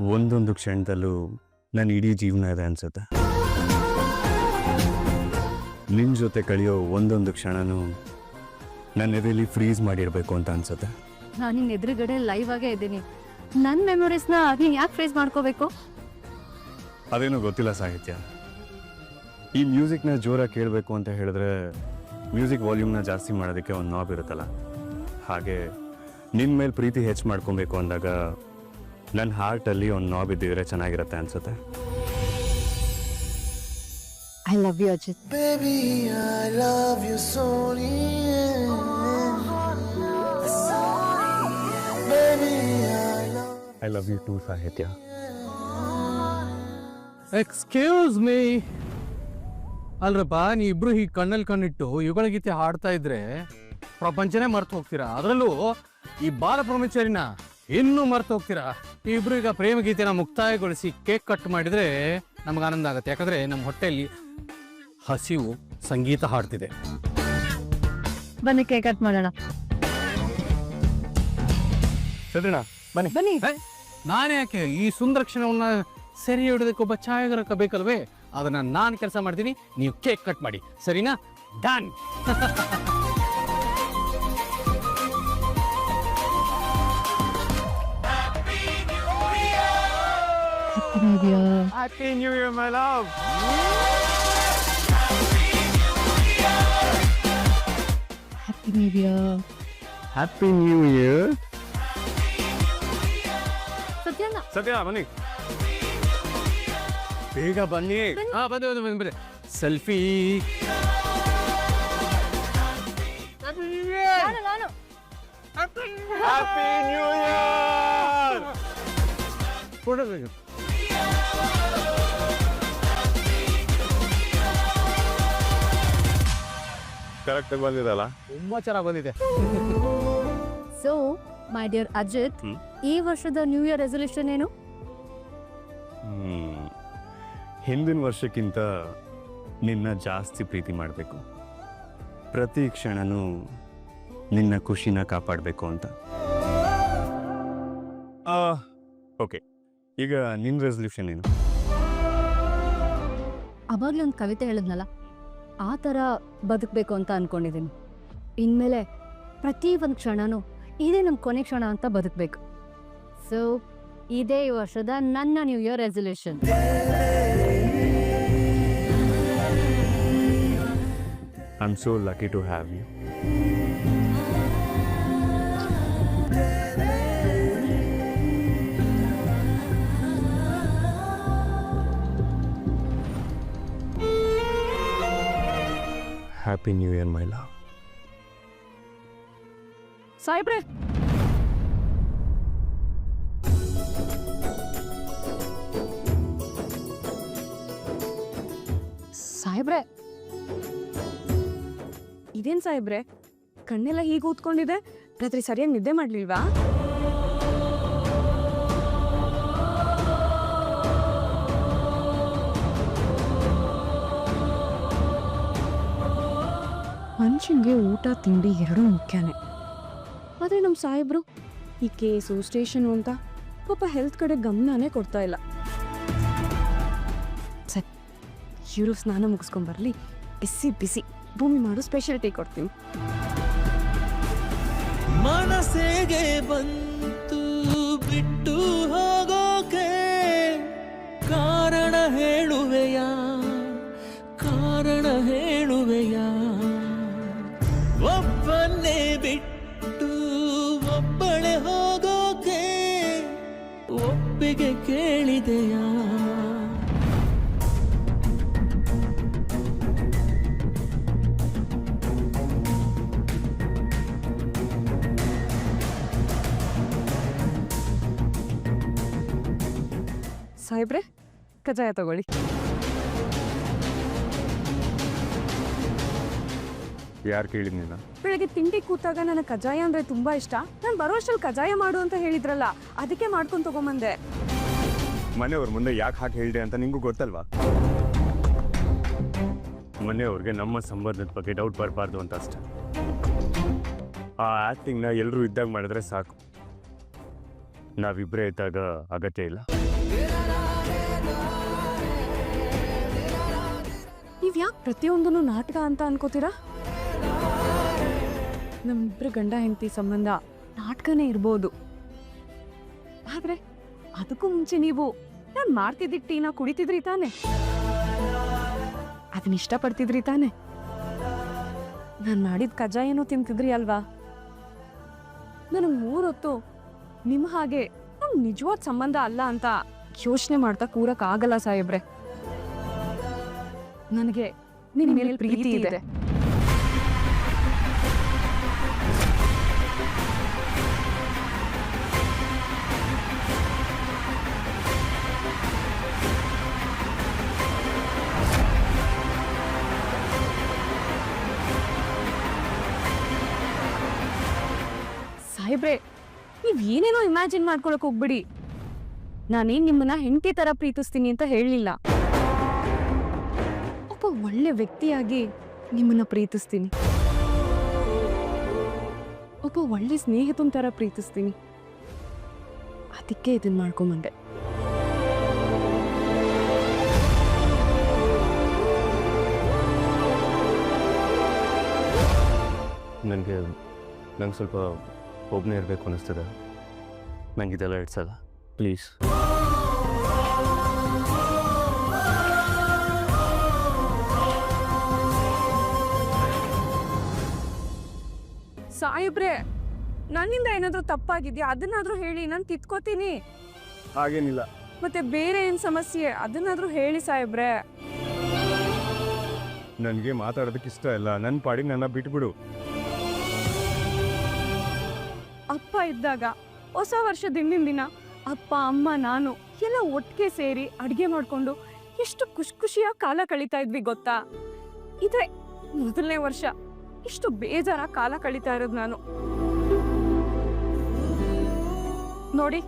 ಒಂದೊಂದು ಕ್ಷಣದಲ್ಲೂ ನನ್ನ ಇಡೀ ಜೀವನ ಇದೆ ಅನ್ಸುತ್ತೆ. ನಿನ್ನ ಜೊತೆ ಕಳೆಯೋ ಒಂದೊಂದು ಕ್ಷಣನೂ ನನ್ನ ಎದೆಯಲ್ಲಿ ಫ್ರೀಸ್ ಮಾಡಿರಬೇಕು ಅಂತ ಅನ್ಸುತ್ತೆ. ನಾನು ನಿನ್ನ ಎದುರುಗಡೆ ಲೈವ್ ಆಗೇ ಇದ್ದೀನಿ. ನನ್ನ ಮೆಮೊರೀಸ್ನ ನೀನು ಯಾಕೆ ಫ್ರೀಸ್ ಮಾಡ್ಕೋಬೇಕು? ಅದೇನೋ ಗೊತ್ತಿಲ್ಲ ಸಾಹಿತ್ಯ. ಈ ಮ್ಯೂಸಿಕ್ನ ಜೋರಾಗಿ ಕೇಳಬೇಕು ಅಂತ ಹೇಳಿದ್ರೆ ಮ್ಯೂಸಿಕ್ ವಾಲ್ಯೂಮ್ನ ಜಾಸ್ತಿ ಮಾಡೋದಕ್ಕೆ ಒಂದು ನಾಬ್ ಇರುತ್ತಲ್ಲ. ಹಾಗೆ ನಿನ್ನ ಮೇಲೆ ಪ್ರೀತಿ ಹೆಚ್ಚು ಮಾಡ್ಕೊಬೇಕು ಅಂದಾಗ ನನ್ನ ಹಾರ್ಟಲ್ಲಿ ಒಂದು ನಾಬ್ ಇದ್ದಿದ್ರೆ ಚೆನ್ನಾಗಿರುತ್ತೆ ಅನ್ಸುತ್ತೆ. I love you Ajith Baby, I love you so Baby, I love I love you too Sahitya excuse me ಅಲ್ರಪ್ಪ ನೀ ಇಬ್ರು ಹೀಗೆ ಕಣ್ಣಲ್ಲಿ ಕಣ್ಣಿಟ್ಟು ಯುಗಳ ಗೀತೆ ಹಾಡ್ತಾ ಇದ್ರೆ ಪ್ರಪಂಚನೇ ಮರ್ತು ಹೋಗ್ತೀರಾ? ಅದರಲ್ಲೂ ಈ ಬಾಲ ಬ್ರಹ್ಮಚಾರಿನ ಇನ್ನೂ ಮರ್ತು ಹೋಗ್ತೀರಾ? ಇಬ್ರು ಈಗ ಪ್ರೇಮ ಗೀತೆನ ಮುಕ್ತಾಯಗೊಳಿಸಿ ಕೇಕ್ ಕಟ್ ಮಾಡಿದ್ರೆ ನಮ್ಗೆ ಆನಂದ ಆಗುತ್ತೆ. ಯಾಕಂದ್ರೆ ನಮ್ಮ ಹೊಟ್ಟೆಯಲ್ಲಿ ಹಸಿವು ಸಂಗೀತ ಹಾಡ್ತಿದೆ. ಬನ್ನಿ ಕೇಕ್ ಕಟ್ ಮಾಡೋಣ. ಸರಿನಾ ಬನ್ನಿ. ಬನ್ನಿ. ನಾನು ನಾನೇ ಯಾಕೆ ಈ ಸುಂದರ ಕ್ಷಣವನ್ನ ಸೆರೆ ಹಿಡಿದಕ್ಕೆ ಒಬ್ಬ ಛಾಯಾಗ್ರಹಕ ಬೇಕಲ್ವೇ? ಅದನ್ನ ನಾನು ಕೆಲಸ ಮಾಡ್ತೀನಿ ನೀವು ಕೇಕ್ ಕಟ್ ಮಾಡಿ. ಸರಿನಾ? Done. Happy new year my love happy new year happy new year ಸತ್ಯನ ಸತ್ಯ ಬನ್ನಿ. ಬೇಗ ಬನ್ನಿ. ಹಾ ಬಂದೆ ಬಂದೆ ಬಂದೆ ಬಂದೆ. ಸೆಲ್ಫಿ ನಾನು ನಾನು ಹ್ಯಾಪಿ ನ್ಯೂ ಇಯರ್ ಕರೆಕ್ಟ್ ಬಂದಿದಲ್ಲ ತುಂಬಾ ಚೆನ್ನಾಗಿ ಬಂದಿದೆ. So my dear Ajit hmm. ಈ ವರ್ಷದ ನ್ಯೂ ಇಯರ್ ರೆಸೊಲ್ಯೂಷನ್ ಏನು? ಹ್ಮ್. ಹಿಂದಿನ ವರ್ಷಕ್ಕಿಂತ ನಿನ್ನ ಜಾಸ್ತಿ ಪ್ರೀತಿ ಮಾಡಬೇಕು. ಪ್ರತಿ ಕ್ಷಣನೂ ನಿನ್ನ ಖುಷಿನ ಕಾಪಾಡಬೇಕು ಅಂತ. ಓಕೆ ಈಗ ನಿನ್ ರೆಸಲ್ಯೂಷನ್ ಏನು? ಅವಾಗ್ಲೇ ಒಂದು ಕವಿತೆ ಹೇಳಿದ್ನಲ್ಲ ಆ ಥರ ಬದುಕಬೇಕು ಅಂತ ಅನ್ಕೊಂಡಿದ್ದೀನಿ ಇನ್ಮೇಲೆ ಪ್ರತಿ ಒಂದು ಕ್ಷಣನೂ ಇದೇ ನಮ್ಮ ಕೊನೆ ಕ್ಷಣ ಅಂತ ಬದುಕಬೇಕು. ಸೊ ಇದೇ ಈ ವರ್ಷದ ನನ್ನ new year resolution I am so lucky to have you happy new year my love ಸಾಯ್ಬ್ರೆ ಸಾಯ್ಬ್ರೆ ಇದೇನ್ ಸಾಹೇಬ್ರೆ ಕಣ್ಣೆಲ್ಲ ಹೀಗೆ ಊದ್ಕೊಂಡಿದೆ. ರಾತ್ರಿ ಸರಿಯಾಗಿ ನಿದ್ದೆ ಮಾಡ್ಲಿಲ್ವಾ? ಮನುಷ್ಯನ್ಗೆ ಊಟ, ತಿಂಡಿ ಎರಡೂ ಮುಖ್ಯನೇ. ಆದರೆ ನಮ್ಮ ಸಾಹೇಬ್ರು ಈ ಕೇಸು, ಸ್ಟೇಷನು ಅಂತ ಪಾಪ ಹೆಲ್ತ್ ಕಡೆ ಗಮನನೇ ಕೊಡ್ತಾ ಇಲ್ಲ. ಸರಿ, ಇವರು ಸ್ನಾನ ಮುಗಿಸ್ಕೊಂಬರ್ಲಿ ಬಿಸಿ ಬಿಸಿ. ಭೂಮಿ ಮಾಡು ಸ್ಪೆಷಲ್ ಟೀ ಕೊಡ್ತೀನಿ. ಬಂತು, ಬಿಟ್ಟು ಹೋಗೋಕೆ ಕಾರಣ ಹೇಳುವೆಯ? ಒಪ್ಪಿಗೆ ಕೇಳಿದೆಯಾ? ಸಾಹೇಬ್ರೆ ಕಜಾಯ ತಗೊಳ್ಳಿ. ಯಾರು ಕೇಳಿದ್ನಿಲ್ಲ ಬೆಳಗ್ಗೆ ತಿಂಡಿ ಕೂತಾಗ ನನಗೆ ಕಜಾಯ ಅಂದ್ರೆ ತುಂಬಾ ಇಷ್ಟ. ನಾನು ಬರೋ ಅಷ್ಟ್ರಲ್ಲಿ ಕಜಾಯ ಮಾಡು ಅಂತ ಹೇಳಿದ್ರಲ್ಲ ಅದಕ್ಕೆ ಮಾಡ್ಕೊಂಡು ತಗೊಂಬಂದೆ. ಮನೆಯವ್ರ ಮುಂದೆ ಯಾಕೆ ಹಾಕಿ ಹೇಳಿದೆ ಅಂತ ನಿಂಗೂ ಗೊತ್ತಲ್ವಾ? ಮನೆಯವ್ರಿಗೆ ನಮ್ಮ ಸಂಬಂಧದ ಬಗ್ಗೆ ಡೌಟ್ ಬರಬಾರ್ದು ಅಂತ ಅಷ್ಟೆ. ಆ ಆ್ಯಕ್ಟಿಂಗ್ನ ಎಲ್ಲರೂ ಇದ್ದಾಗ ಮಾಡಿದ್ರೆ ಸಾಕು. ನಾವಿಬ್ಬರೇ ಇದ್ದಾಗ ಅಗತ್ಯ ಇಲ್ಲ. ನೀವ್ ಯಾಕೆ ಪ್ರತಿಯೊಂದನ್ನು ನಾಟಕ ಅಂತ ಅನ್ಕೋತೀರಾ? ನಮ್ಮಿಬ್ರು ಗಂಡ ಹೆಂಡತಿ ಸಂಬಂಧ ನಾಟಕನೇ ಇರ್ಬೋದು. ಆದ್ರೆ ಅದಕ್ಕೂ ಮುಂಚೆ ನೀವು ನಾನು ಮಾಡ್ತಿದ್ದ ಟೀನ ಕುಡಿತಿದ್ರಿ ತಾನೆ? ಅದನ್ನ ಇಷ್ಟಪಡ್ತಿದ್ರಿ ತಾನೆ? ನಾನು ಮಾಡಿದ ಕಜ್ಜಾಯನೂ ತಿಂತಿದ್ರಿ ಅಲ್ವಾ? ನನಗೆ ಮೂರೊತ್ತು ನಿಮ್ಮ ಹಾಗೆ ನಮ್ ನಿಜವಾದ ಸಂಬಂಧ ಅಲ್ಲ ಅಂತ ಯೋಚನೆ ಮಾಡ್ತಾ ಕೂರಕ್ಕಾಗಲ್ಲ ಸಾಹೇಬ್ರೆ. ನನಗೆ ನಿಮ್ಮ ಮೇಲೆ ಪ್ರೀತಿ ಇದೆ. ಸಾಹೇಬ್ರೆ, ನೀವ್ ಏನೇನೋ ಇಮ್ಯಾಜಿನ್ ಮಾಡ್ಕೊಳಕ್ ಹೋಗ್ಬಿಡಿ. ನಾನೇನ್ ನಿಮ್ಮನ್ನ ಹೆಂಡತಿ ತರ ಪ್ರೀತಿಸ್ತೀನಿ ಅಂತ ಹೇಳಲಿಲ್ಲ. ಒಬ್ಬ ಒಳ್ಳೆ ವ್ಯಕ್ತಿಯಾಗಿ ನಿಮ್ಮನ್ನ ಪ್ರೀತಿಸ್ತೀನಿ. ಒಬ್ಬ ಒಳ್ಳೆ ಸ್ನೇಹಿತನ ತರ ಪ್ರೀತಿಸ್ತೀನಿ. ಅದಕ್ಕೆ ಇದನ್ನ ಮಾಡ್ಕೊಂಬಂದೆ. ನನಗೆ ನಂಗೆ ಸ್ವಲ್ಪ ಒಬ್ಬನೇ ಇರಬೇಕು ಅನ್ನಿಸ್ತದೆ. ನಂಗೆ ಇದೆಲ್ಲ ಇಡ್ಸಲ್ಲ ಪ್ಲೀಸ್. ಸಾಯಿಬ್ರೆ ನನ್ನಿಂದ ಏನಾದರೂ ತಪ್ಪಾಗಿದೆಯಾ? ಅದನ್ನಾದರೂ ಹೇಳಿ ನಾನು ತಿತ್ಕೋತೀನಿ. ಹಾಗೇನಿಲ್ಲ. ಮತ್ತೆ ಬೇರೆ ಏನು ಸಮಸ್ಯೆ? ಅದನ್ನಾದರೂ ಹೇಳಿ ಸಾಯಿಬ್ರೆ ನನಗೆ ಮಾತಾಡೋದಕ್ಕೆ ಇಷ್ಟ ಇಲ್ಲ. ನನ್ನ ಪಾಡಿಗೆ ನನ್ನ ಬಿಟ್ಬಿಡು. ಇದ್ದಾಗ ಹೊಸ ವರ್ಷ ದಿನದಿಂದ ದಿನ ಅಪ್ಪ, ಅಮ್ಮ, ನಾನು ಎಲ್ಲ ಒಟ್ಟಿಗೆ ಸೇರಿ ಅಡುಗೆ ಮಾಡಿಕೊಂಡು ಎಷ್ಟು ಖುಷಿ ಖುಷಿಯಾಗಿ ಕಾಲ ಕಳೀತಾ ಇದ್ವಿ ಗೊತ್ತಾ? ಇದ್ರೆ ಮೊದಲನೇ ವರ್ಷ ಇಷ್ಟು ಬೇಜಾರ ಕಾಲ ಕಳೀತಾ ಇರೋದು ನಾನು. ನೋಡಿ,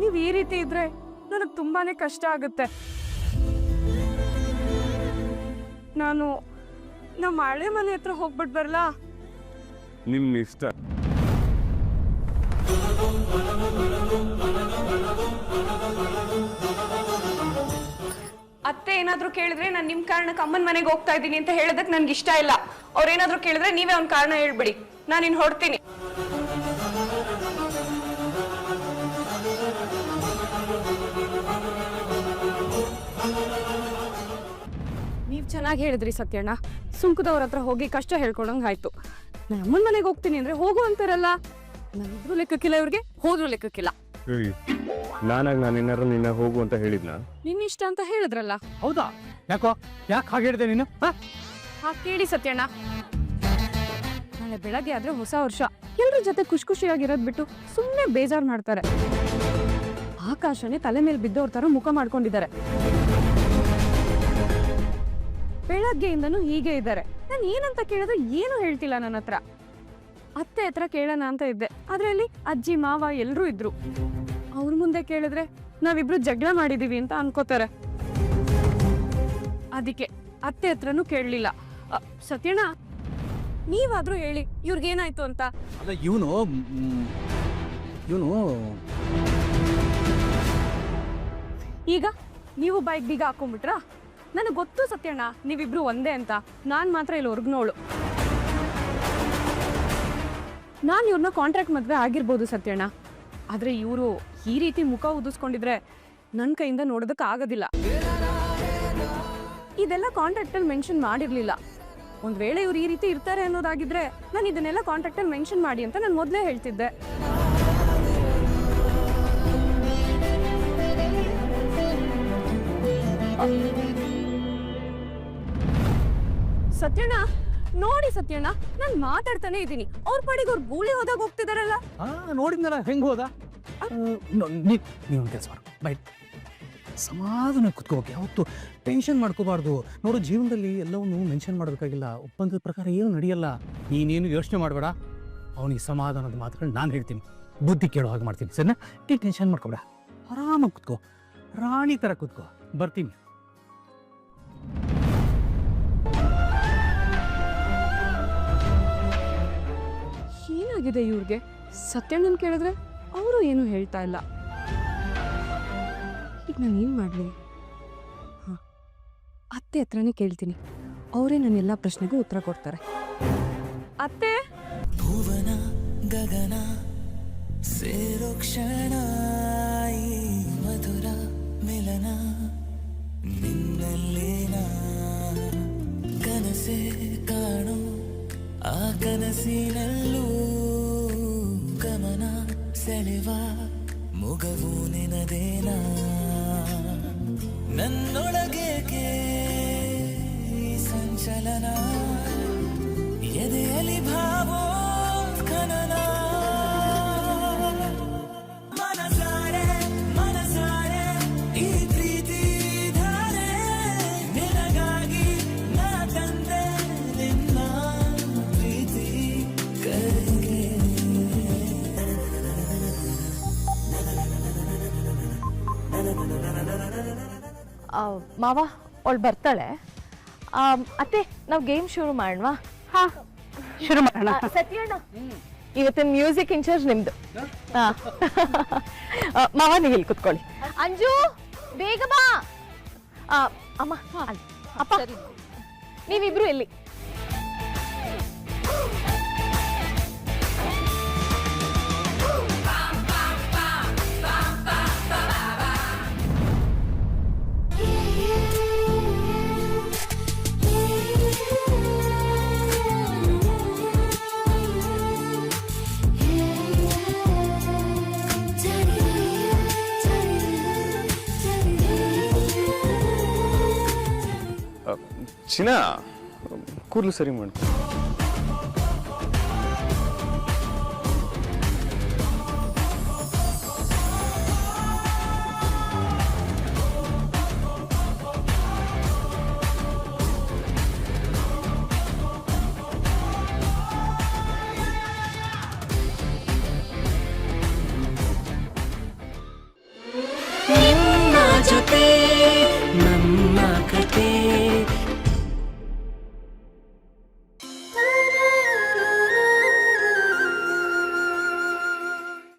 ನೀವು ಈ ರೀತಿ ಇದ್ರೆ ನನಗೆ ತುಂಬಾನೇ ಕಷ್ಟ ಆಗುತ್ತೆ. ನಾನು ನಮ್ಮ ಹಳೆ ಮನೆ ಹತ್ರ ಹೋಗ್ಬಿಟ್ಟು ಬರಲಾ? ನಿಮ್ಮ ಇಷ್ಟ. ಅತ್ತೆ ಏನಾದ್ರೂ ಕೇಳಿದ್ರೆ ನಾನು ನಿಮ್ ಕಾರಣಕ್ಕೆ ಅಮ್ಮನ ಮನೆಗೆ ಹೋಗ್ತಾ ಇದ್ದೀನಿ ಅಂತ ಹೇಳೋದಕ್ಕೆ ನನ್ಗೆ ಇಷ್ಟ ಇಲ್ಲ. ಅವ್ರೇನಾದ್ರೂ ಕೇಳಿದ್ರೆ ನೀವೇ ಒಂದ್ ಕಾರಣ ಹೇಳ್ಬಿಡಿ. ನಾನು ಇನ್ ಹೊಡ್ತೀನಿ ನೀವ್ ಚೆನ್ನಾಗಿ ಹೇಳಿದ್ರಿ ಸತ್ಯಣ್ಣ. ಸುಂಕದವ್ರ ಹತ್ರ ಹೋಗಿ ಕಷ್ಟ ಹೇಳ್ಕೊಳಂಗ್ ಆಯ್ತು. ನಾನು ಅಮ್ಮನ ಮನೆಗೆ ಹೋಗ್ತೀನಿ ಅಂದ್ರೆ ಹೋಗು ಅಂತಾರಲ್ಲ. ನಾನಿದ್ರು ಲೆಕ್ಕಕ್ಕಿಲ್ಲ ಇವ್ರಿಗೆ ಹೋದ್ರು ಲೆಕ್ಕಕ್ಕಿಲ್ಲ. ನಾನಾಗ ನಾನು ಏನಾರು ನಿನ್ನ ಹೋಗು ಅಂತ ಹೇಳಿದ್ನ? ನಿನ್ನ ಇಷ್ಟ ಅಂತ ಹೇಳಿದ್ರಲ್ಲ. ಹೌದಾ? ಯಾಕೋ ಯಾಕೆ ಹಾಗೆ ಹೇಳಿದೆ ನೀನು? ಹಾ? ಹಾ ಕೇಳಿ ಸತ್ಯಣ್ಣ. ನಾಳೆ ಬೆಳಗ್ಗೆ ಆದ್ರೆ ಹೊಸ ವರ್ಷ. ಎಲ್ರ ಜೊತೆ ಖುಷಿ ಖುಷಿಯಾಗಿರೋದ್ ಬಿಟ್ಟು ಸುಮ್ಮನೆ ಬೇಜಾರ್ ಮಾಡ್ತಾರೆ. ಆಕಾಶನೇ ತಲೆ ಮೇಲೆ ಬಿದ್ದವ್ರ ತರ ಮುಖ ಮಾಡ್ಕೊಂಡಿದ್ದಾರೆ. ಬೆಳಗ್ಗೆಯಿಂದನೂ ಹೀಗೆ ಇದ್ದಾರೆ. ನಾನು ಏನಂತ ಕೇಳಿದ್ರೆ ಏನು ಹೇಳ್ತಿಲ್ಲ ನನ್ನ ಹತ್ರ ಅತ್ತೆ ಹತ್ರ ಕೇಳೋಣ ಅಂತ ಇದ್ದೆ. ಅದರಲ್ಲಿ ಅಜ್ಜಿ ಮಾವ ಎಲ್ಲರೂ ಇದ್ರು. ಅವ್ರ ಮುಂದೆ ಕೇಳಿದ್ರೆ ನಾವಿಬ್ರು ಜಗಳ ಮಾಡಿದೀವಿ ಅಂತ ಅನ್ಕೋತಾರೆ. ಅದಕ್ಕೆ ಅತ್ತೆ ಹತ್ರನೂ ಕೇಳಲಿಲ್ಲ. ಸತ್ಯಣ್ಣ ನೀವಾದ್ರೂ ಹೇಳಿ ಇವ್ರಿಗೇನಾಯ್ತು ಅಂತ. ಅಲ್ಲ ಇವನು ಇವನು ಈಗ ನೀವು ಬೈಕ್ ಬೀಗ ಹಾಕೊಂಡ್ಬಿಟ್ರಾ? ನನಗೆ ಗೊತ್ತು ಸತ್ಯಣ್ಣ ನೀವಿಬ್ರು ಒಂದೇ ಅಂತ. ನಾನು ಮಾತ್ರ ಇಲ್ಲಿ ಹೊರ್ಗ್ನೋಳು ನಾನು ಇವ್ರನ್ನ ಕಾಂಟ್ರಾಕ್ಟ್ ಮದುವೆ ಆಗಿರ್ಬೋದು ಸತ್ಯಣ್ಣ. ಆದರೆ ಇವರು ಈ ರೀತಿ ಮುಖ ಉದಿಸ್ಕೊಂಡಿದ್ರೆ ನನ್ನ ಕೈಯಿಂದ ನೋಡೋದಕ್ಕೆ ಆಗೋದಿಲ್ಲ. ಇದೆಲ್ಲ ಕಾಂಟ್ರಾಕ್ಟಲ್ಲಿ ಮೆನ್ಷನ್ ಮಾಡಿರಲಿಲ್ಲ. ಒಂದು ವೇಳೆ ಇವ್ರು ಈ ರೀತಿ ಇರ್ತಾರೆ ಅನ್ನೋದಾಗಿದ್ರೆ ನಾನು ಇದನ್ನೆಲ್ಲ ಕಾಂಟ್ರಾಕ್ಟಲ್ಲಿ ಮೆನ್ಷನ್ ಮಾಡಿ ಅಂತ ನಾನು ಮೊದಲೇ ಹೇಳ್ತಿದ್ದೆ. ಸತ್ಯಣ್ಣ! ನೋಡಿ ಸತ್ಯಣ್ಣ ನಾನು ಮಾತಾಡ್ತಾನೆ ಇದ್ದೀನಿ. ಅವ್ರ ಪಾಡಿಗೆ ಅವ್ರು ಗೂಳಿ ಹೋದಾಗ ಹೋಗ್ತಿದಾರಲ್ಲ? ಆ ನೋಡಿದ್ನಲ್ಲ ಹೆಂಗ್ ಹೋದ? ನೀವು ಕೆಲಸ ಮಾಡು. ಬೈ. ಸಮಾಧಾನ ಕುತ್ಕೋಕೆ ಯಾವತ್ತು ಟೆನ್ಷನ್ ಮಾಡ್ಕೋಬಾರ್ದು. ನೋಡು ಜೀವನದಲ್ಲಿ ಎಲ್ಲವನ್ನೂ ಮೆನ್ಷನ್ ಮಾಡಬೇಕಾಗಿಲ್ಲ. ಒಪ್ಪಂದದ ಪ್ರಕಾರ ಏನು ನಡೆಯಲ್ಲ. ನೀನೇನು ಯೋಚನೆ ಮಾಡಬೇಡ. ಅವನಿಗೆ ಸಮಾಧಾನದ ಮಾತುಗಳು ನಾನು ಹೇಳ್ತೀನಿ. ಬುದ್ಧಿ ಕೇಳೋ ಹಾಗೆ ಮಾಡ್ತೀನಿ. ಸರಿನಾ? ಟೆನ್ಷನ್ ಮಾಡ್ಕೋಬೇಡ. ಆರಾಮಾಗಿ ಕುತ್ಕೋ. ರಾಣಿ ಥರ ಕುತ್ಕೋ. ಬರ್ತೀನಿ. ಏನಾಗಿದೆ ಇವ್ರಿಗೆ? ಸತ್ಯಣ್ಣನ ಕೇಳಿದ್ರೆ ಅವರು ಏನು ಹೇಳ್ತಾ ಇಲ್ಲ. ಈಗ ನಾನು ಏನು ಮಾಡಲಿ? ಅತ್ತೆ ಹತ್ರನೇ ಕೇಳ್ತೀನಿ. ಅವರೇ ನನ್ನ ಎಲ್ಲ ಪ್ರಶ್ನೆಗೂ ಉತ್ತರ ಕೊಡ್ತಾರೆ. ಅತ್ತೆ! ಭುವನ, ಗಗನ, ಸೇರೋ ಕ್ಷಣ ಮಧುರ ಮಿಲನ ನಿನ್ನಲ್ಲೇನ ಕನಸೆ ಕಾಣೋ, ಆ ಕನಸಿನಲ್ಲೂ ಸೆಳೆವ ಮುಗವು ನಿನದೇನ? ನನ್ನೊಳಗೇಕೆ ಸಂಚಲನ? ಎದೆಯಲ್ಲಿ ಭಾವೋ ಮಾವ ಅವಳು ಬರ್ತಾಳೆ. ಅತ್ತೆ ನಾವು ಗೇಮ್ ಶುರು ಮಾಡೋಣ ಹಾ ಶುರು ಮಾಡೋಣ. ಸತ್ಯಣ್ಣ ಇವತ್ತಿನ ಮ್ಯೂಸಿಕ್ ಇನ್ಚಾರ್ಜ್ ನಿಮ್ದು. ಹಾ. ಆ, ಮಾವ ನೀವು ಇಲ್ಲಿ ಕುತ್ಕೊಳ್ಳಿ. ಅಂಜು ಬೇಗ ಬಾ. ಆ, ಅಮ್ಮ ಅಲ್ಲಿ. ಅಪ್ಪ. ನೀವಿಬ್ರು ಎಲ್ಲಿ சினா கூர்ல சரி மேடம்